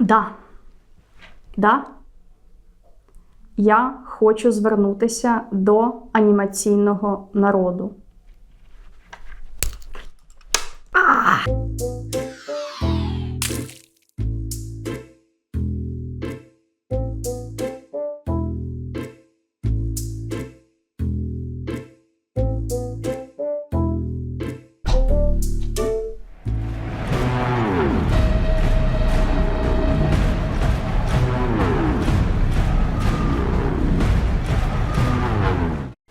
Да. Да. Я хочу звернутися до анімаційного народу.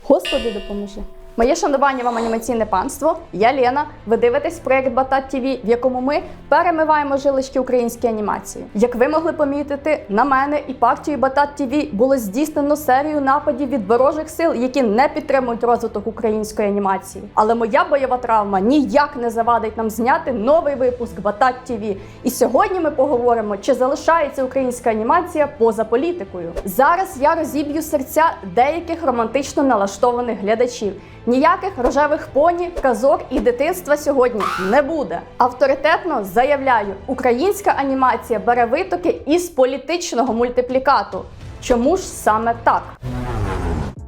Господи, допоможи. Моє шанування вам анімаційне панство. Я Лена. Ви дивитесь проект Батат ТВ, в якому ми перемиваємо жилищки української анімації. Як ви могли помітити, на мене і партію Батат ТВ було здійснено серію нападів від ворожих сил, які не підтримують розвиток української анімації. Але моя бойова травма ніяк не завадить нам зняти новий випуск Батат ТВ. І сьогодні ми поговоримо, чи залишається українська анімація поза політикою. Зараз я розіб'ю серця деяких романтично налаштованих глядачів. Ніяких рожевих поні, казок і дитинства сьогодні не буде. Авторитетно заявляю, українська анімація бере витоки із політичного мультиплікату. Чому ж саме так?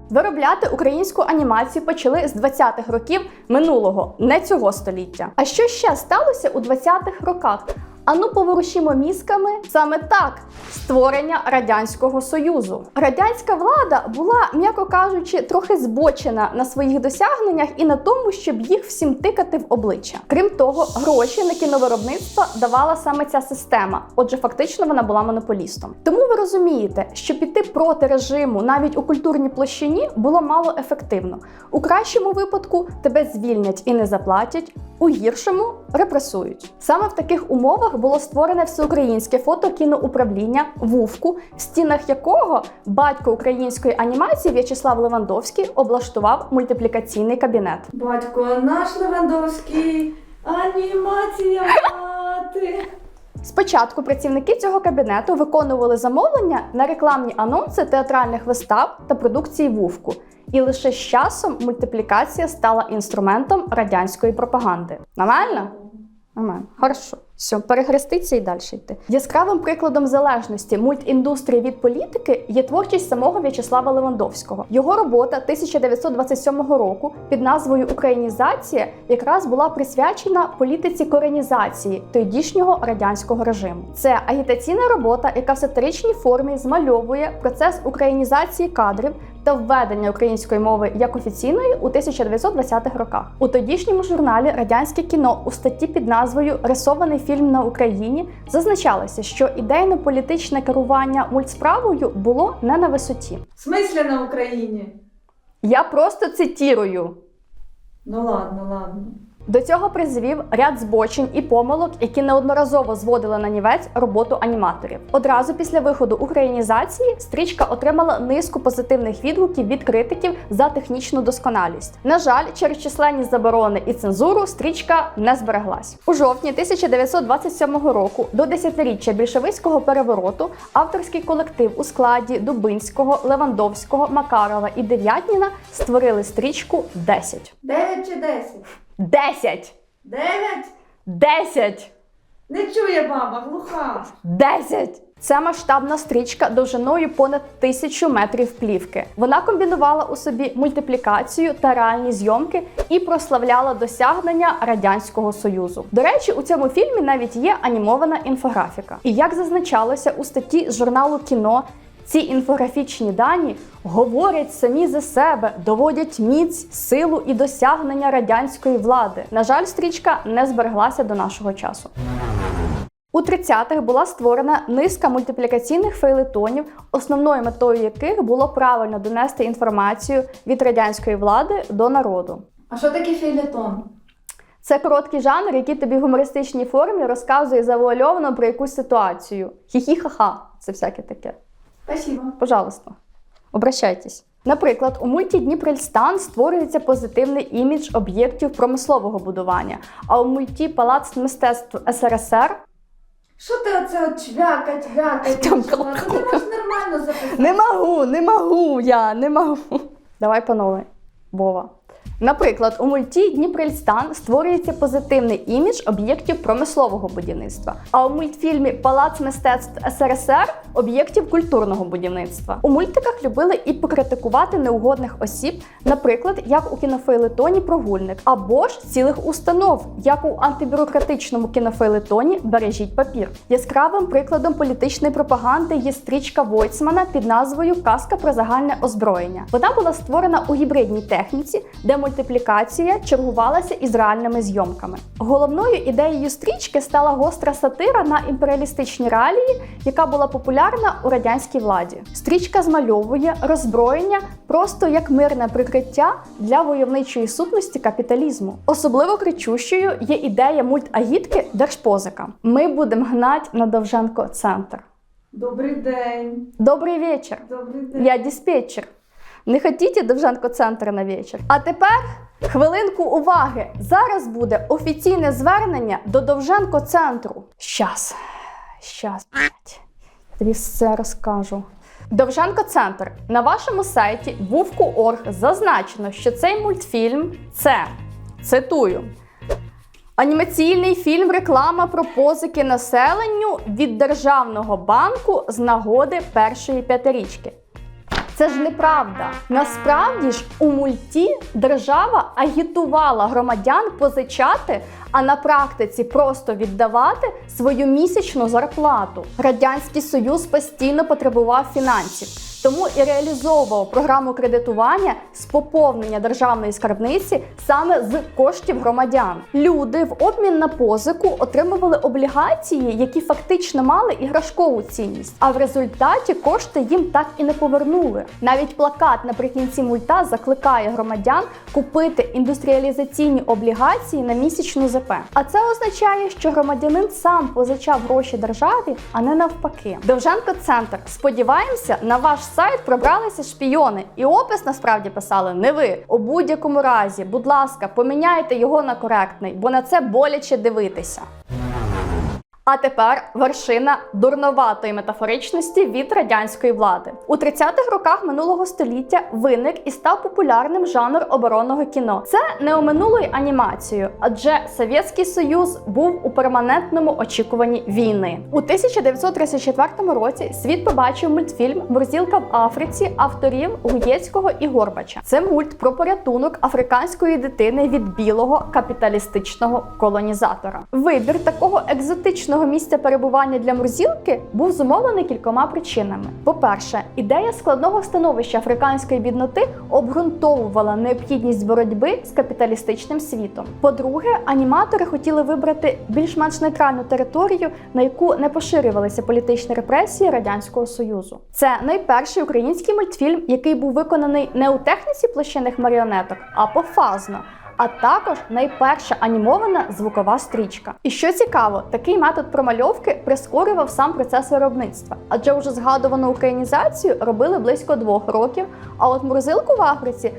Виробляти українську анімацію почали з 20-х років минулого, не цього століття. А що ще сталося у 20-х роках? Ану поворушімо мізками саме так створення радянського союзу. Радянська влада була, м'яко кажучи, трохи збочена на своїх досягненнях і на тому, щоб їх всім тикати в обличчя. Крім того, гроші на кіновиробництво давала саме ця система. Отже, фактично вона була монополістом. Тому ви розумієте, що піти проти режиму навіть у культурній площині було мало ефективно. У кращому випадку тебе звільнять і не заплатять. У гіршому репресують. Саме в таких умовах було створене всеукраїнське фото-кіноуправління ВУФКу, в стінах якого батько української анімації В'ячеслав Левандовський облаштував мультиплікаційний кабінет. Батько наш Левандовський, анімація мати. Спочатку працівники цього кабінету виконували замовлення на рекламні анонси театральних вистав та продукції вувку. І лише з часом мультиплікація стала інструментом радянської пропаганди. Нормально? Нормально. Хорошо. Все, перехреститься і далі йти. Яскравим прикладом залежності мультіндустрії від політики є творчість самого В'ячеслава Левандовського. Його робота 1927 року під назвою Українізація якраз була присвячена політиці коренізації тодішнього радянського режиму. Це агітаційна робота, яка в сатиричній формі змальовує процес українізації кадрів та введення української мови як офіційної у 1920-х роках. У тодішньому журналі Радянське кіно у статті під назвою Рисований фільм на Україні зазначалося, що ідейно-політичне керування мультсправою було не на висоті. В смислі на Україні? Я просто цитірую. Ну ладно, ладно. До цього призвів ряд збочень і помилок, які неодноразово зводили на нівець роботу аніматорів. Одразу після виходу українізації стрічка отримала низку позитивних відгуків від критиків за технічну досконалість. На жаль, через численні заборони і цензуру стрічка не збереглась. У жовтні 1927 року до десятиріччя більшовицького перевороту авторський колектив у складі Дубинського, Левандовського, Макарова і Дев'ятніна створили стрічку 10. Дев'ять чи десять? Дев'ять? 10! Не чує баба, глуха. 10! Це масштабна стрічка довжиною понад тисячу метрів плівки. Вона комбінувала у собі мультиплікацію та реальні зйомки і прославляла досягнення радянського союзу. До речі, у цьому фільмі навіть є анімована інфографіка. І як зазначалося у статті з журналу кіно. Ці інфографічні дані говорять самі за себе, доводять міць, силу і досягнення радянської влади. На жаль, стрічка не збереглася до нашого часу. У 30-х була створена низка мультиплікаційних фейлетонів, основною метою яких було правильно донести інформацію від радянської влади до народу. А що таке фейлетон? Це короткий жанр, який тобі в гумористичній формі розказує завуальовано про якусь ситуацію. Хі-хі-ха-ха, це всяке таке. Спасибо. Пожалуйста, обращайтесь. Наприклад, у мульті Дніпрельстан створюється позитивний імідж об'єктів промислового будування, а у мульті Палац мистецтв СРСР Що ти оце от чвякать, гакать? Там ти можеш нормально записати. Не могу, не могу я, не могу. Давай панове, Бова. Вова. Наприклад, у мульті Дніпрельстан створюється позитивний імідж об'єктів промислового будівництва, а у мультфільмі Палац мистецтв СРСР об'єктів культурного будівництва. У мультиках любили і покритикувати неугодних осіб, наприклад, як у кінофейлетоні Прогульник, або ж цілих установ, як у антибюрократичному кінофейлетоні Бережіть папір. Яскравим прикладом політичної пропаганди є стрічка Войцмана під назвою Казка про загальне озброєння. Вона була створена у гібридній техніці, де мультиплікація чергувалася із реальними зйомками. Головною ідеєю стрічки стала гостра сатира на імперіалістичні реалії, яка була популярна у радянській владі. Стрічка змальовує роззброєння просто як мирне прикриття для войовничої сутності капіталізму. Особливо кричущою є ідея мультагітки Держпозика. Ми будемо гнать на Довженко центр. Добрий день. Добрий вечір. Добрий день. Я диспетчер. Не хотіть Довженко центр на вечір. А тепер хвилинку уваги. Зараз буде офіційне звернення до Довженко центру. Щас. Щас, блядь. Тобі все розкажу. Довженко центр. На вашому сайті wuvku.org зазначено, що цей мультфільм це цитую. Анімаційний фільм реклама про позики населенню від Державного банку з нагоди першої п'ятирічки. Це ж неправда. Насправді ж у мульті держава агітувала громадян позичати, а на практиці просто віддавати свою місячну зарплату. Радянський Союз постійно потребував фінансів. Тому і реалізовував програму кредитування з поповнення державної скарбниці саме з коштів громадян. Люди в обмін на позику отримували облігації, які фактично мали іграшкову цінність. А в результаті кошти їм так і не повернули. Навіть плакат наприкінці мульта закликає громадян купити індустріалізаційні облігації на місячну ЗП. А це означає, що громадянин сам позичав гроші державі, а не навпаки. Довженко центр. Сподіваємося, на ваш сайт пробралися шпіони, і опис насправді писали не ви. У будь-якому разі, будь ласка, поміняйте його на коректний, бо на це боляче дивитися. А тепер вершина дурноватої метафоричності від радянської влади. У 30-х роках минулого століття виник і став популярним жанр оборонного кіно. Це не оминуло й анімацією, адже Совєтський Союз був у перманентному очікуванні війни. У 1934 році світ побачив мультфільм Морзілка в Африці авторів Гуєцького і Горбача. Це мульт про порятунок африканської дитини від білого капіталістичного колонізатора. Вибір такого екзотичного місця перебування для Мурзілки був зумовлений кількома причинами. По-перше, ідея складного становища африканської бідноти обґрунтовувала необхідність боротьби з капіталістичним світом. По-друге, аніматори хотіли вибрати більш-менш нейтральну територію, на яку не поширювалися політичні репресії радянського союзу. Це найперший український мультфільм, який був виконаний не у техніці площинних маріонеток, а пофазно. А також найперша анімована звукова стрічка. І що цікаво, такий метод промальовки прискорював сам процес виробництва, адже вже згадувану українізацію робили близько двох років. А от морозилку в Африці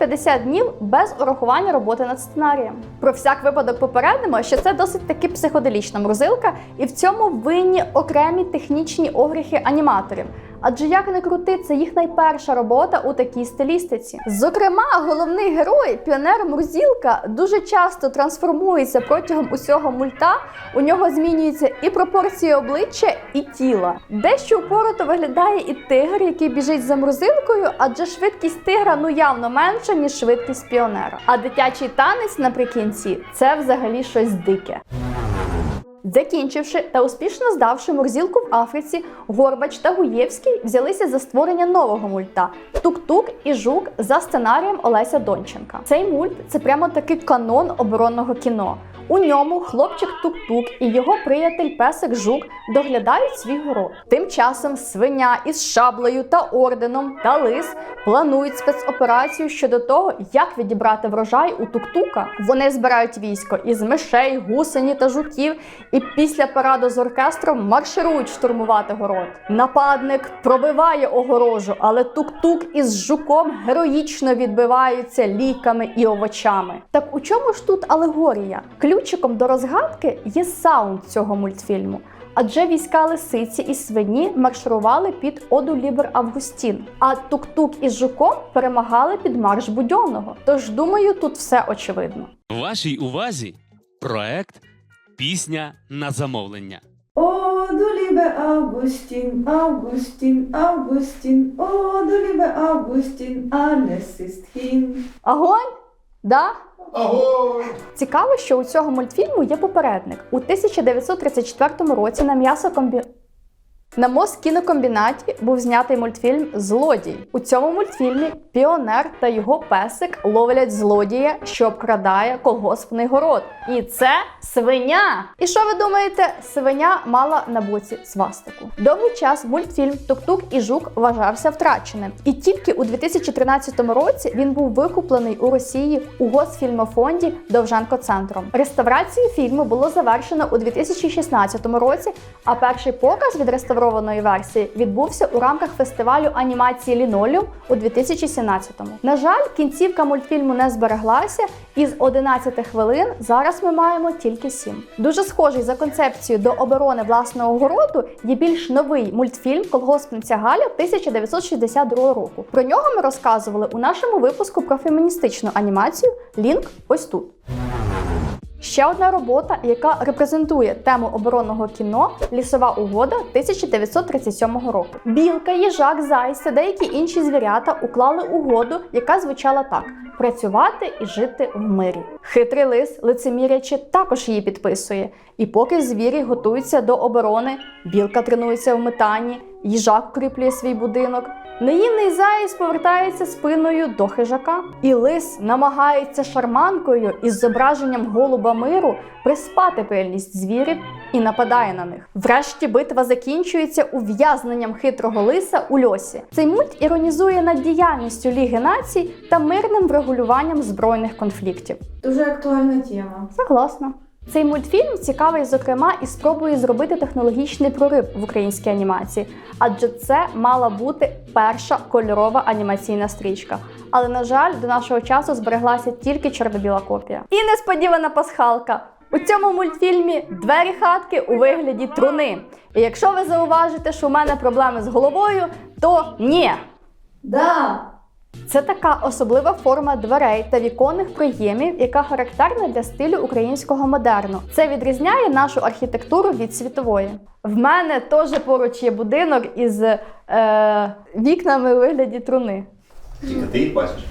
40-50 днів без урахування роботи над сценарієм. Про всяк випадок попередимо, що це досить таки психоделічна морозилка, і в цьому винні окремі технічні огріхи аніматорів. Адже як не крути, це їх найперша робота у такій стилістиці. Зокрема, головний герой, піонер Мурзілка, дуже часто трансформується протягом усього мульта. У нього змінюються і пропорції обличчя, і тіла. Дещо упорото виглядає і тигр, який біжить за мурзилкою, адже швидкість тигра ну явно менша, ніж швидкість піонера. А дитячий танець наприкінці це взагалі щось дике. Закінчивши та успішно здавши Мурзілку в Африці, Горбач та Гуєвський взялися за створення нового мульта Тук-Тук і Жук за сценарієм Олеся Донченка. Цей мульт це прямо такий канон оборонного кіно. У ньому хлопчик Тук-Тук і його приятель песик Жук доглядають свій город. Тим часом свиня із шаблею та орденом та лис планують спецоперацію щодо того, як відібрати врожай у Тук-Тука. Вони збирають військо із мишей, гусені та жуків, і після параду з оркестром марширують штурмувати город. Нападник пробиває огорожу, але тук-тук із жуком героїчно відбиваються ліками і овочами. Так у чому ж тут алегорія? Ключиком до розгадки є саунд цього мультфільму. Адже війська лисиці і свині марширували під Оду Лібер Августін, а тук-тук із жуком перемагали під марш Будьонного. Тож думаю, тут все очевидно. Вашій увазі проект Пісня на замовлення. О, долібе Августін, Августін, Augustin, о, долібе Августін, а hin. Агонь? Да? Аго! Цікаво, що у цього мультфільму є попередник. У 1934 році на м'ясокомбі... На Москінокомбінаті був знятий мультфільм Злодій. У цьому мультфільмі піонер та його песик ловлять злодія, що обкрадає колгоспний город. І це свиня. І що ви думаєте? Свиня мала на боці свастику. Довгий час мультфільм Тук-Тук і Жук вважався втраченим. І тільки у 2013 році він був викуплений у Росії у Госфільмофонді Довженко центром. Реставрацію фільму було завершено у 2016 році, а перший показ від реставрованої версії відбувся у рамках фестивалю анімації Лінолеум у 2017-му. На жаль, кінцівка мультфільму не збереглася, і з 11 хвилин зараз ми маємо тільки 7. Дуже схожий за концепцією до оборони власного городу є більш новий мультфільм Колгоспниця Галя 1962 року. Про нього ми розказували у нашому випуску про феміністичну анімацію. Лінк ось тут. Ще одна робота, яка репрезентує тему оборонного кіно Лісова угода 1937 року. Білка, їжак, зайць та деякі інші звірята уклали угоду, яка звучала так: працювати і жити в мирі. Хитрий лис, лицемірячи, також її підписує. І поки звірі готуються до оборони, білка тренується в метанні, їжак укріплює свій будинок. Наївний заєць повертається спиною до хижака, і лис намагається шарманкою із зображенням голуба миру приспати пильність звірів і нападає на них. Врешті битва закінчується ув'язненням хитрого лиса у льосі. Цей мульт іронізує над діяльністю Ліги націй та мирним врегулюванням збройних конфліктів. Дуже актуальна тема. Согласна. Цей мультфільм цікавий, зокрема, і спробує зробити технологічний прорив в українській анімації, адже це мала бути перша кольорова анімаційна стрічка. Але, на жаль, до нашого часу збереглася тільки чорно-біла копія. І несподівана пасхалка. У цьому мультфільмі двері хатки у вигляді труни. І якщо ви зауважите, що у мене проблеми з головою, то ні. Да! Це така особлива форма дверей та віконних проємів, яка характерна для стилю українського модерну. Це відрізняє нашу архітектуру від світової. В мене теж поруч є будинок із е, вікнами у вигляді труни. Тільки ти їх бачиш.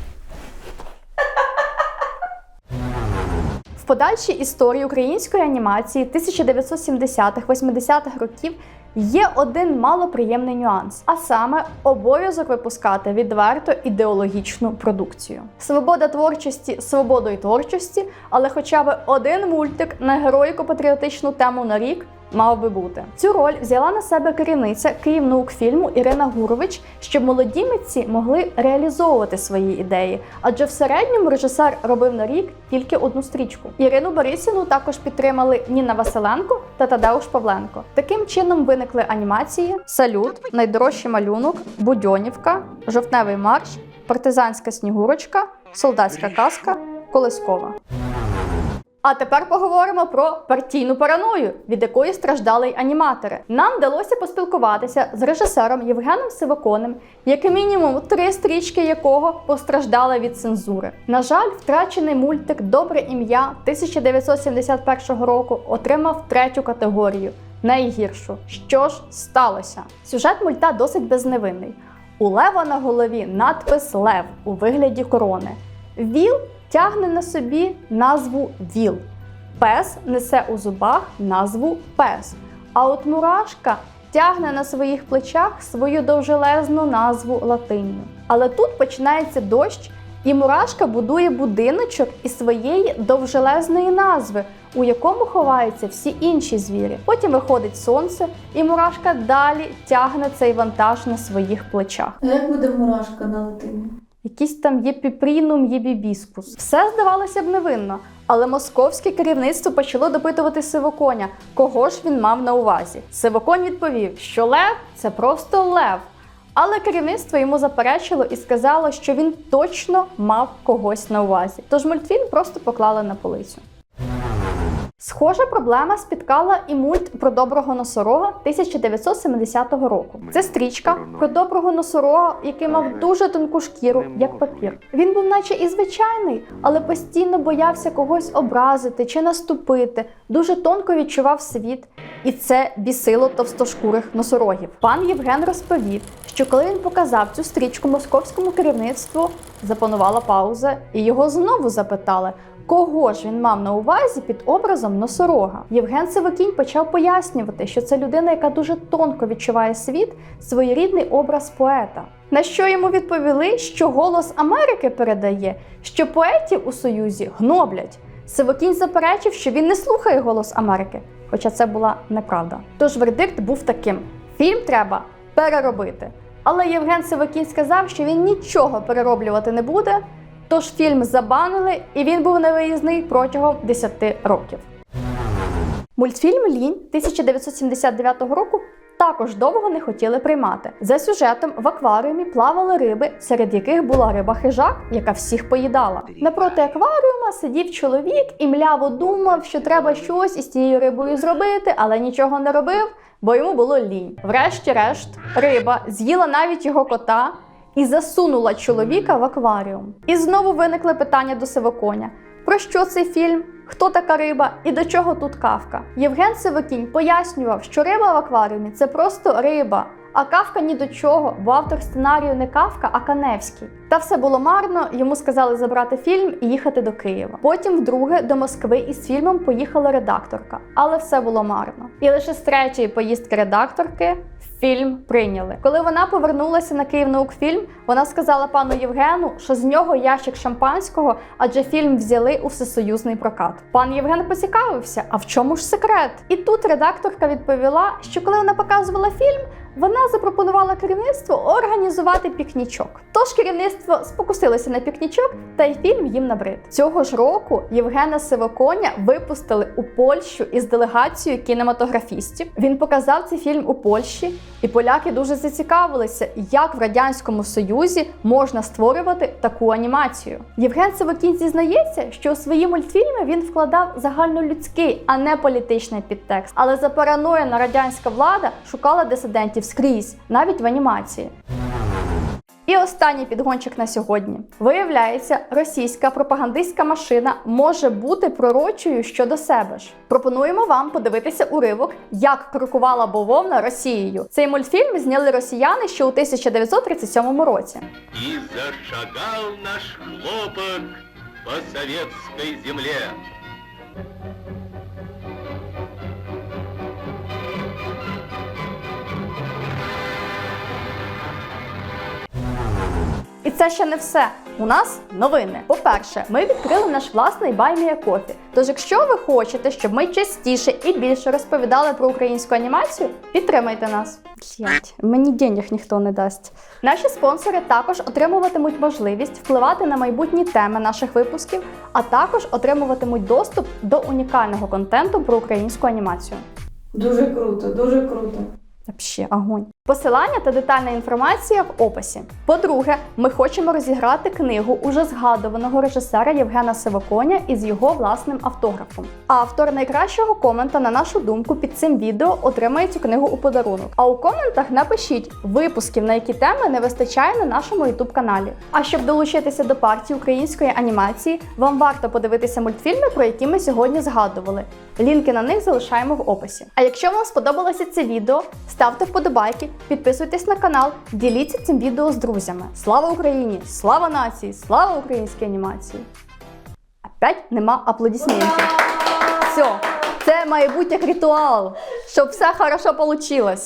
В подальшій історії української анімації 1970-80-х років є один малоприємний нюанс, а саме обов'язок випускати відверто ідеологічну продукцію. Свобода творчості свободою творчості, але хоча б один мультик на героїко-патріотичну тему на рік. Мав би бути цю роль взяла на себе керівниця Київнаукфільму Ірина Гурович, щоб молоді митці могли реалізовувати свої ідеї. Адже в середньому режисер робив на рік тільки одну стрічку. Ірину Борисівну також підтримали Ніна Василенко та Тадеуш Павленко. Таким чином виникли анімації: Салют, найдорожчий малюнок, Будьонівка, Жовтневий марш, Партизанська снігурочка, Солдатська казка, Колискова. А тепер поговоримо про партійну параною, від якої страждали й аніматори. Нам вдалося поспілкуватися з режисером Євгеном Сиваконем, як мінімум три стрічки якого постраждали від цензури. На жаль, втрачений мультик Добре ім'я 1971 року отримав третю категорію найгіршу. Що ж сталося? Сюжет мульта досить безневинний. У лева на голові надпис Лев у вигляді корони. Віл тягне на собі назву Віл. Пес несе у зубах назву Пес. А от мурашка тягне на своїх плечах свою довжелезну назву латинню. Але тут починається дощ, і мурашка будує будиночок із своєї довжелезної назви, у якому ховаються всі інші звірі. Потім виходить сонце, і мурашка далі тягне цей вантаж на своїх плечах. А як буде мурашка на латині? Якийсь там є піпрінум, є бібіскус. Все здавалося б невинно, але московське керівництво почало допитувати Сивоконя, кого ж він мав на увазі. Сивоконь відповів, що лев це просто лев. Але керівництво йому заперечило і сказало, що він точно мав когось на увазі. Тож мультфільм просто поклали на полицю. Схожа проблема спіткала і мульт про доброго носорога 1970 року. Це стрічка про доброго носорога, який мав дуже тонку шкіру, як папір. Він був, наче і звичайний, але постійно боявся когось образити чи наступити, дуже тонко відчував світ, і це бісило товстошкурих носорогів. Пан Євген розповів, що коли він показав цю стрічку московському керівництву, запанувала пауза, і його знову запитали. Кого ж він мав на увазі під образом носорога? Євген Сивокінь почав пояснювати, що це людина, яка дуже тонко відчуває світ, своєрідний образ поета. На що йому відповіли, що голос Америки передає, що поетів у Союзі гноблять. Сивокінь заперечив, що він не слухає голос Америки, хоча це була неправда. Тож вердикт був таким: фільм треба переробити. Але Євген Сивокінь сказав, що він нічого перероблювати не буде. Тож фільм забанили, і він був невиїзний протягом 10 років. Мультфільм Лінь 1979 року також довго не хотіли приймати. За сюжетом в акваріумі плавали риби, серед яких була риба хижак, яка всіх поїдала. Напроти акваріума сидів чоловік і мляво думав, що треба щось із цією рибою зробити, але нічого не робив, бо йому було лінь. Врешті-решт, риба з'їла навіть його кота і засунула чоловіка в акваріум. І знову виникли питання до Сивоконя. Про що цей фільм? Хто така риба і до чого тут кавка? Євген Сивокінь пояснював, що риба в акваріумі це просто риба, а кавка ні до чого, бо автор сценарію не кавка, а Каневський. Та все було марно. Йому сказали забрати фільм і їхати до Києва. Потім, вдруге, до Москви із фільмом поїхала редакторка, але все було марно. І лише з третьої поїздки редакторки фільм прийняли. Коли вона повернулася на Київнаукфільм, вона сказала пану Євгену, що з нього ящик шампанського, адже фільм взяли у всесоюзний прокат. Пан Євген поцікавився, а в чому ж секрет? І тут редакторка відповіла, що коли вона показувала фільм, вона запропонувала керівництву організувати пікнічок. Тож керівництво спокусилося на пікнічок, та й фільм їм набрид. Цього ж року Євгена Сивоконя випустили у Польщу із делегацією кінематографістів. Він показав цей фільм у Польщі, і поляки дуже зацікавилися, як в радянському союзі можна створювати таку анімацію. Євген Сивокінь зізнається, що у свої мультфільми він вкладав загальнолюдський, а не політичний підтекст. Але запараноєна радянська влада шукала дисидентів скрізь, навіть в анімації. І останній підгончик на сьогодні. Виявляється, російська пропагандистська машина може бути пророчою щодо себе ж. Пропонуємо вам подивитися уривок, як крокувала бововна Росією. Цей мультфільм зняли росіяни ще у 1937 році. И зашагал наш хлопок по советской земле. І це ще не все. У нас новини. По-перше, ми відкрили наш власний Баймія Кофі. Тож, якщо ви хочете, щоб ми частіше і більше розповідали про українську анімацію, підтримайте нас. Блять, мені денег ніхто не дасть. Наші спонсори також отримуватимуть можливість впливати на майбутні теми наших випусків, а також отримуватимуть доступ до унікального контенту про українську анімацію. Дуже круто, дуже круто. Вообще огонь. Посилання та детальна інформація в описі. По-друге, ми хочемо розіграти книгу уже згадуваного режисера Євгена Сивоконя із його власним автографом. Автор найкращого комента, на нашу думку, під цим відео отримає цю книгу у подарунок. А у коментах напишіть випусків, на які теми не вистачає на нашому youtube каналі. А щоб долучитися до партії української анімації, вам варто подивитися мультфільми, про які ми сьогодні згадували. Лінки на них залишаємо в описі. А якщо вам сподобалося це відео, ставте вподобайки, підписуйтесь на канал, діліться цим відео з друзями. Слава Україні! Слава нації! Слава українській анімації! Опять нема аплодисментів. Все, це має бути як ритуал, щоб все хорошо вийшло.